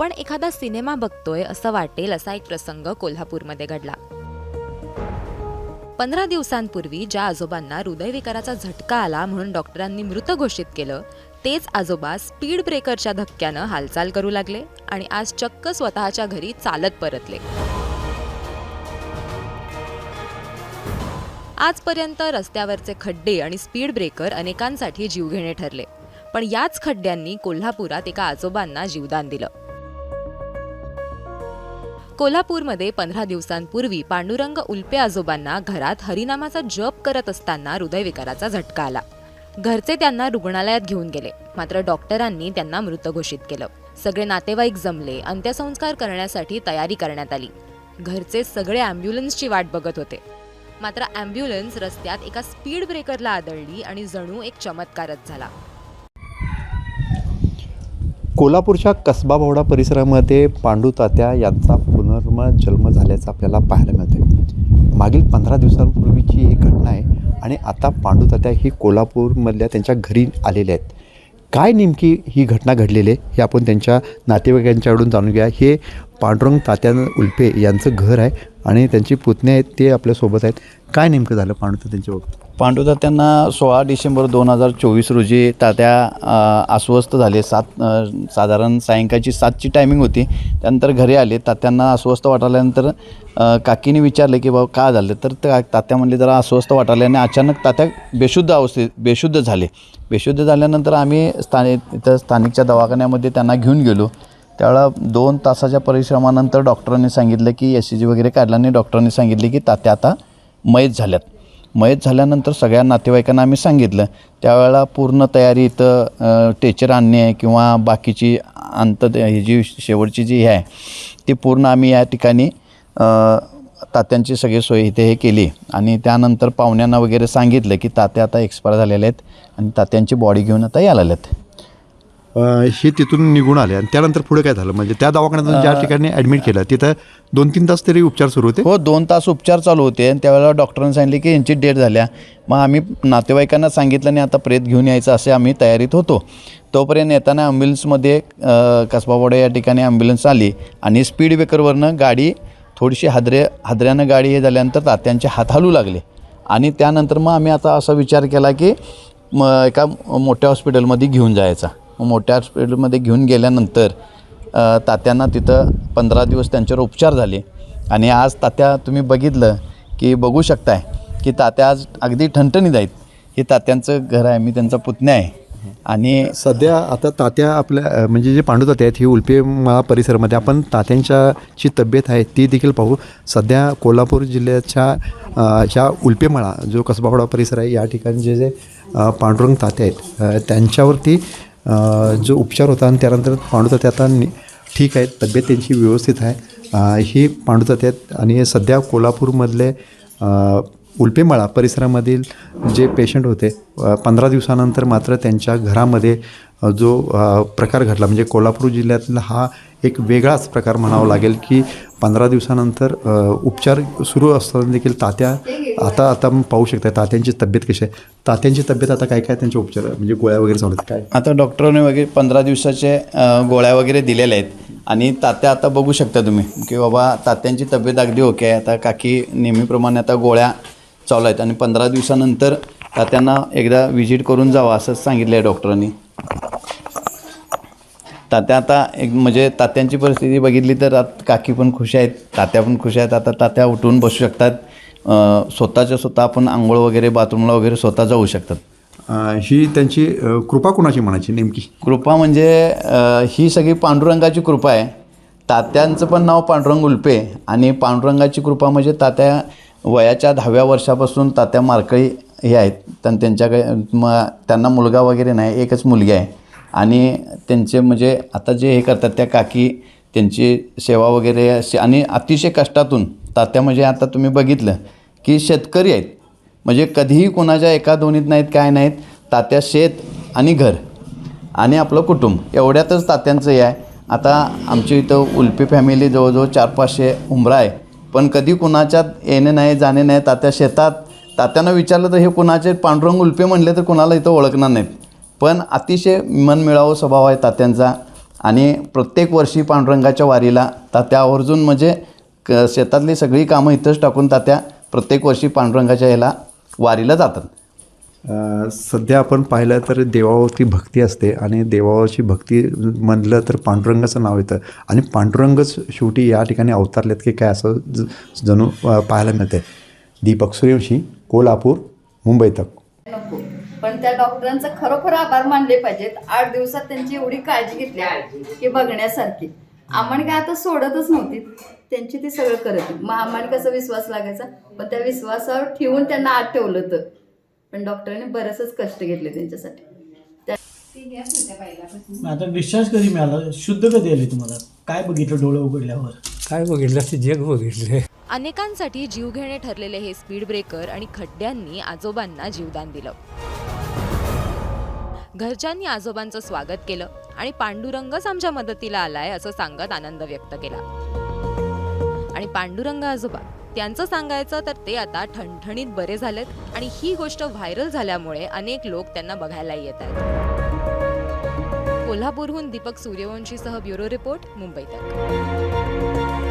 आपण एखादा सिनेमा बघतोय असं वाटेल असा एक प्रसंग कोल्हापूरमध्ये घडला. पंधरा दिवसांपूर्वी ज्या आजोबांना हृदयविकाराचा झटका आला म्हणून डॉक्टरांनी मृत घोषित केलं तेच आजोबा स्पीड ब्रेकरच्या धक्क्यानं हालचाल करू लागले आणि आज चक्क स्वतःच्या घरी चालत परतले. आजपर्यंत रस्त्यावरचे खड्डे आणि स्पीड ब्रेकर अनेकांसाठी जीवघेणे ठरले पण याच खड्ड्यांनी कोल्हापुरात एका आजोबांना जीवदान दिलं. कोल्हापूरमध्ये पंधरा दिवसांपूर्वी पांडुरंग उल्पे आजोबांना घरात हरिनामाचा जप करत असताना हृदयविकाराचा झटका आला. घरचे त्यांना रुग्णालयात घेऊन गेले. मात्र डॉक्टरांनी त्यांना मृत घोषित केलं. सगळे नातेवाईक जमले. अंत्यसंस्कार करण्यासाठी तयारी करण्यात आली. घरचे सगळे अँब्युलन्सची वाट बघत होते. मात्र अँब्युलन्स रस्त्यात एका स्पीड ब्रेकरला आदळली आणि जणू एक चमत्कारच झाला. कोल्हापूरच्या कसबा भोवडा परिसरामध्ये पांडू तात्या यांचा पुनर्जन्म झाल्याचं आपल्याला पाहायला मिळते मागील पंधरा दिवसांपूर्वीची ही घटना आहे आणि आता पांडू तात्या ही कोल्हापूरमधल्या त्यांच्या घरी आलेले आहेत. काय नेमकी ही घटना घडलेली आहे हे आपण त्यांच्या नातेवाईकांच्याकडून जाणून घ्या हे पांडुरंग तात्या उल्फे यांचं घर आहे आणि त्यांची पुतणी आहेत ते आपल्यासोबत आहेत. काय नेमकं झालं पांडू त्यांच्या बाबतीत? पांडू त्यांना सोळा डिसेंबर दोन हजार चोवीस रोजी तात्या अस्वस्थ झाले. सात साधारण सायंकाळची सातची टायमिंग होती. त्यानंतर घरी आले. तात्यांना अस्वस्थ वाटाल्यानंतर काकीने विचारले की बाबा का झालं? तर त्या तात्या म्हणले जरा अस्वस्थ वाटाले. आणि अचानक तात्या बेशुद्ध अवस्थेत बेशुद्ध झाले. बेशुद्ध झाल्यानंतर आम्ही स्थानिक इथं स्थानिकच्या दवाखान्यामध्ये त्यांना घेऊन गेलो. त्यावेळा दोन तासाच्या परिश्रमानंतर डॉक्टरांनी सांगितलं की एस सी जी वगैरे काढल्याने आणि डॉक्टरांनी सांगितले की तात्या आता मयत झाल्यात. मयत झाल्यानंतर सगळ्या नातेवाईकांना आम्ही सांगितलं. त्यावेळेला पूर्ण तयारी इथं टेचर आणणे किंवा बाकीची अंत ही जी शेवटची जी हे आहे ती पूर्ण आम्ही या ठिकाणी तात्यांची सगळी सोय इथे हे केली. आणि त्यानंतर पाहुण्यांना वगैरे सांगितलं की तात्या आता एक्सपायर झालेले आहेत आणि तात्यांची बॉडी घेऊन आता यायला आहेत अं, हे तिथून निघून आले. आणि त्यानंतर पुढे काय झालं? म्हणजे त्या दवाखान्यातून ज्या ठिकाणी ॲडमिट केलं तिथं दोन तीन तास तरी उपचार सुरू होते? हो दोन तास उपचार चालू होते. आणि त्यावेळेला डॉक्टरांनी सांगितले की यांची डेट झाल्या. मग आम्ही नातेवाईकांना सांगितलं आणि आता प्रेत घेऊन यायचं असे आम्ही तयारीत होतो. तोपर्यंत येताना ॲम्ब्युलन्समध्ये कसबावाडा या ठिकाणी ॲम्ब्युलन्स आली. आणि स्पीड ब्रेकरवरनं गाडी थोडीशी हादरे हादऱ्यानं गाडी हे झाल्यानंतर तात्यांचे हात हलू लागले. आणि त्यानंतर मग आम्ही आता असा विचार केला की म एका मोठ्या हॉस्पिटलमध्ये घेऊन जायचा. मग मोठ्या हॉस्पिटलमध्ये घेऊन गेल्यानंतर तात्यांना तिथं पंधरा दिवस त्यांच्यावर उपचार झाले. आणि आज तात्या तुम्ही बघितलं की बघू शकताय की तात्या आज अगदी ठणठणीत आहेत. हे तात्यांचं घर आहे मी त्यांचा पुतण्या आहे. आणि सध्या आता तात्या आपल्या म्हणजे जे पांडू तात्या आहेत ही उल्पे माळा परिसरामध्ये आपण तात्यांच्या जी तब्येत आहे ती देखील पाहू. सध्या कोल्हापूर जिल्ह्याच्या अं, ह्या उल्पेमाळा जो कसबावाडा परिसर आहे या ठिकाणी जे जे पांडुरंग तात्या आहेत त्यांच्यावरती जो उपचार होता आणि त्यानंतर पांडू आता ठीक आहेत तब्येत त्यांची व्यवस्थित आहे. ही पांडुतात्यात आहेत आणि सध्या कोल्हापूरमधले अं, उल्पेमाळा परिसरामधील जे पेशंट होते पंधरा दिवसानंतर मात्र त्यांच्या घरामध्ये जो प्रकार घडला. म्हणजे कोल्हापूर जिल्ह्यातला हा एक वेगळाच प्रकार म्हणावा लागेल की पंधरा दिवसानंतर उपचार सुरू असताना देखील तात्या आता आता पाहू शकता तात्यांची तब्येत कशी आहे. तात्यांची तब्येत आता काय काय त्यांचे उपचार म्हणजे गोळ्या वगैरे चालू आहेत काय? आता डॉक्टरने वगैरे पंधरा दिवसाचे गोळ्या वगैरे दिलेल्या आहेत. आणि तात्या आता बघू शकता तुम्ही की बाबा तात्यांची तब्येत अगदी ओके आहे. आता काकी नेहमीप्रमाणे आता गोळ्या चालू आहेत. आणि पंधरा दिवसानंतर तात्यांना एकदा व्हिजिट करून जावा असंच सांगितलं आहे डॉक्टरांनी. तात्या आता एक म्हणजे तात्यांची परिस्थिती बघितली तर आत काकी पण खुश आहेत तात्या पण खुश आहेत. आता तात्या उठून बसू शकतात. स्वतःच्या स्वतः आपण आंघोळ वगैरे बाथरूमला वगैरे स्वतः जाऊ शकतात. अ, ही त्यांची अ, कृपा कोणाची म्हणायची नेमकी? कृपा म्हणजे अ, ही सगळी पांडुरंगाची कृपा आहे. तात्यांचं पण नाव पांडुरंग उल्पे आणि पांडुरंगाची कृपा म्हणजे तात्या वयाच्या दहाव्या वर्षापासून तात्या मारकळी हे आहेत. तर त्यांच्याकडे मग त्यांना मुलगा वगैरे नाही एकच मुलगी आहे. आणि त्यांचे म्हणजे आता जे हे करतात त्या काकी त्यांची सेवा वगैरे अशी आणि अतिशय कष्टातून तात्या म्हणजे आता तुम्ही बघितलं की शेतकरी आहेत. म्हणजे कधीही कोणाच्या एका दोन्हीत नाहीत काय नाहीत. तात्या शेत आणि घर आणि आपलं कुटुंब. एवढ्यातच तात्यांचं हे आहे. आता आमच्या इथं उल्पी फॅमिली जवळजवळ चार पाचशे उंबरा आहे. पण कधी कुणाच्यात येणे नाही जाणे नाही तात्या शेतात तात्यांना विचारलं तर हे कुणाचे? पांडुरंग उल्पे म्हणले तर कुणाला इथं ओळखणार नाहीत. पण अतिशय मनमिळावू स्वभाव आहे तात्यांचा आणि प्रत्येक वर्षी पांडुरंगाच्या वारीला तात्या आवर्जून म्हणजे क शेतातली सगळी कामं इथंच टाकून तात्या प्रत्येक वर्षी पांडुरंगाच्या ह्याला वारीला जातात. सध्या आपण पाहिलं तर देवावरती भक्ती असते आणि देवावरची भक्ती म्हणलं तर पांडुरंगाचं नाव येतं. आणि पांडुरंगच शेवटी या ठिकाणी अवतारलेत की काय असं ज जणू पाहायला मिळते दीपक सूर्यवंशी कोल्हापूर मुंबई तक. नको. पण त्या डॉक्टरांचा खरोखर आभार मानले पाहिजेत. आठ दिवसात त्यांची एवढी काळजी घेतली की बघण्यासारखी. आम्हाला काय आता सोडतच नव्हती. त्यांची ती सगळं करत. मग आम्हाला कसा विश्वास लागायचा? पण त्या विश्वासावर ठेवून त्यांना आत ठेवलं होतं. पण डॉक्टरांनी बरेचच कष्ट घेतले त्यांच्यासाठी. आता डिस्चार्ज कधी मिळाला? शुद्ध कधी आली तुम्हाला? काय बघितलं डोळे उघडल्यावर? काय बघितलं? ते जग बघितले अनेकांसाठी जीवघेणे ठरलेले हे स्पीड ब्रेकर आणि खड्ड्यांनी आजोबांना जीवदान दिलं. घरच्यांनी आजोबांचं स्वागत केलं आणि पांडुरंगच आमच्या मदतीला आलाय असं सांगत आनंद व्यक्त केला. आणि पांडुरंग आजोबा त्यांचं सांगायचं तर ते आता ठणठणीत बरे झालेत आणि ही गोष्ट व्हायरल झाल्यामुळे अनेक लोक त्यांना बघायला येत आहेत. कोल्हापूरहून दीपक सूर्यवंशीसह ब्युरो रिपोर्ट मुंबई तक.